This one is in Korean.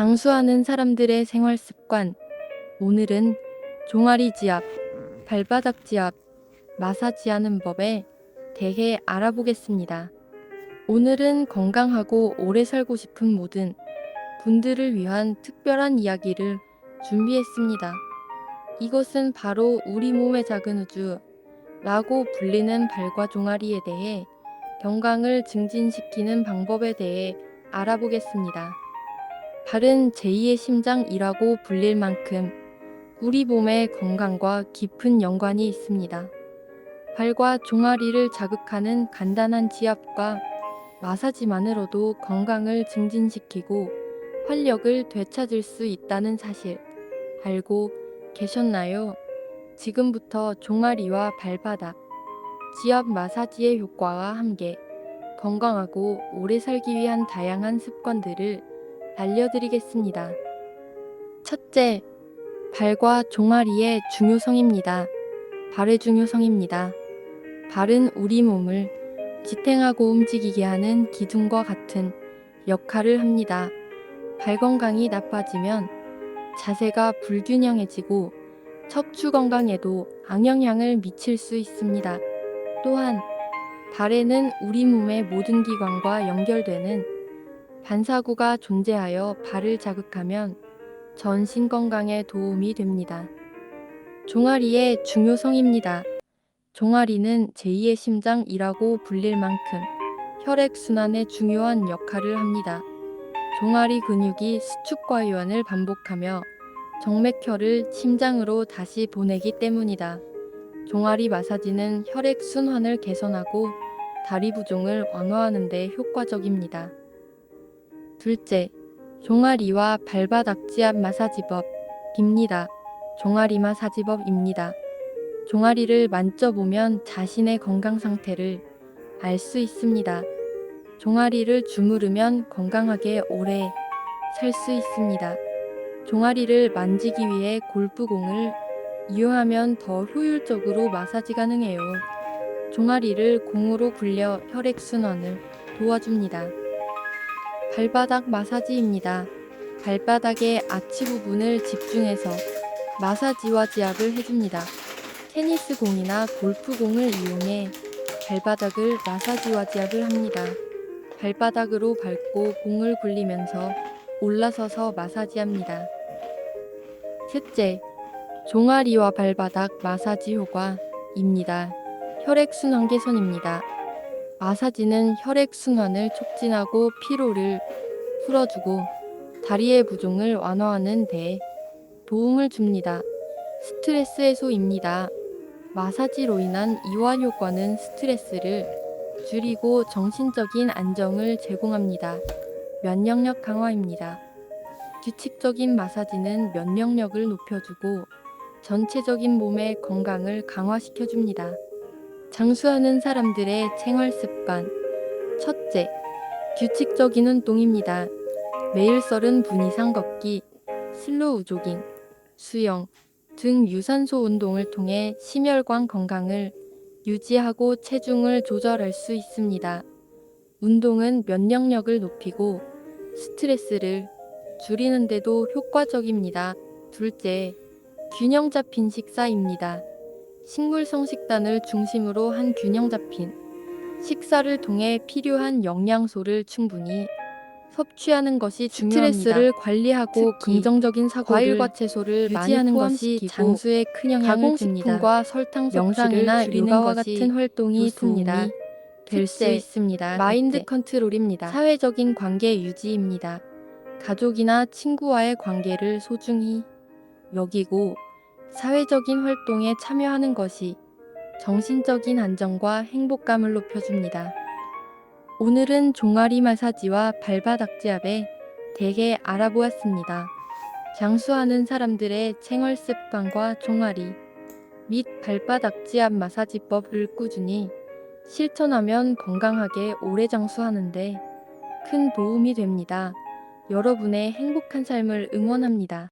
장수하는 사람들의 생활 습관. 오늘은 종아리 지압, 발바닥 지압, 마사지하는 법에 대해 알아보겠습니다. 오늘은 건강하고 오래 살고 싶은 모든 분들을 위한 특별한 이야기를 준비했습니다. 이것은 바로 우리 몸의 작은 우주라고 불리는 발과 종아리에 대해 건강을 증진시키는 방법에 대해 알아보겠습니다. 발은 제2의 심장이라고 불릴 만큼 우리 몸의 건강과 깊은 연관이 있습니다. 발과 종아리를 자극하는 간단한 지압과 마사지만으로도 건강을 증진시키고 활력을 되찾을 수 있다는 사실 알고 계셨나요? 지금부터 종아리와 발바닥, 지압 마사지의 효과와 함께 건강하고 오래 살기 위한 다양한 습관들을 알려드리겠습니다. 첫째, 발과 종아리의 중요성입니다. 발의 중요성입니다. 발은 우리 몸을 지탱하고 움직이게 하는 기둥과 같은 역할을 합니다. 발 건강이 나빠지면 자세가 불균형해지고 척추 건강에도 악영향을 미칠 수 있습니다. 또한 발에는 우리 몸의 모든 기관과 연결되는 반사구가 존재하여 발을 자극하면 전신 건강에 도움이 됩니다. 종아리의 중요성입니다. 종아리는 제2의 심장이라고 불릴 만큼 혈액순환에 중요한 역할을 합니다. 종아리 근육이 수축과 이완을 반복하며 정맥혈을 심장으로 다시 보내기 때문이다. 종아리 마사지는 혈액 순환을 개선하고 다리 부종을 완화하는 데 효과적입니다. 둘째, 종아리와 발바닥 지압 마사지법입니다. 종아리 마사지법입니다. 종아리를 만져보면 자신의 건강 상태를 알 수 있습니다. 종아리를 주무르면 건강하게 오래 살 수 있습니다. 종아리를 만지기 위해 골프공을 이용하면 더 효율적으로 마사지 가능해요. 종아리를 공으로 굴려 혈액순환을 도와줍니다. 발바닥 마사지입니다. 발바닥의 아치 부분을 집중해서 마사지와 지압을 해줍니다. 테니스 공이나 골프 공을 이용해 발바닥을 마사지와 지압을 합니다. 발바닥으로 밟고 공을 굴리면서 올라서서 마사지합니다. 셋째, 종아리와 발바닥 마사지 효과입니다. 혈액순환 개선입니다. 마사지는 혈액 순환을 촉진하고 피로를 풀어주고 다리의 부종을 완화하는 데 도움을 줍니다. 스트레스 해소입니다. 마사지로 인한 이완 효과는 스트레스를 줄이고 정신적인 안정을 제공합니다. 면역력 강화입니다. 규칙적인 마사지는 면역력을 높여주고 전체적인 몸의 건강을 강화시켜줍니다. 장수하는 사람들의 생활 습관. 첫째, 규칙적인 운동입니다. 매일 30분 이상 걷기, 슬로우 조깅, 수영 등 유산소 운동을 통해 심혈관 건강을 유지하고 체중을 조절할 수 있습니다. 운동은 면역력을 높이고 스트레스를 줄이는데도 효과적입니다. 둘째, 균형 잡힌 식사입니다. 식물성 식단을 중심으로 한 균형 잡힌 식사를 통해 필요한 영양소를 충분히 섭취하는 것이 중요합니다. 스트레스를 관리하고 긍정적인 사고를 과일과 채소를 유지하는 것이 장수에 큰 영향을 줍니다. 가공식품과 설탕 섭취를 줄이는 것이 같은 활동이 좋습니다. 도움이 될수 셋째, 있습니다. 마인드 넷째, 컨트롤입니다. 사회적인 관계 유지입니다. 가족이나 친구와의 관계를 소중히 여기고 사회적인 활동에 참여하는 것이 정신적인 안정과 행복감을 높여줍니다. 오늘은 종아리 마사지와 발바닥 지압에 대해 알아보았습니다. 장수하는 사람들의 생활 습관과 종아리 및 발바닥 지압 마사지법을 꾸준히 실천하면 건강하게 오래 장수하는데 큰 도움이 됩니다. 여러분의 행복한 삶을 응원합니다.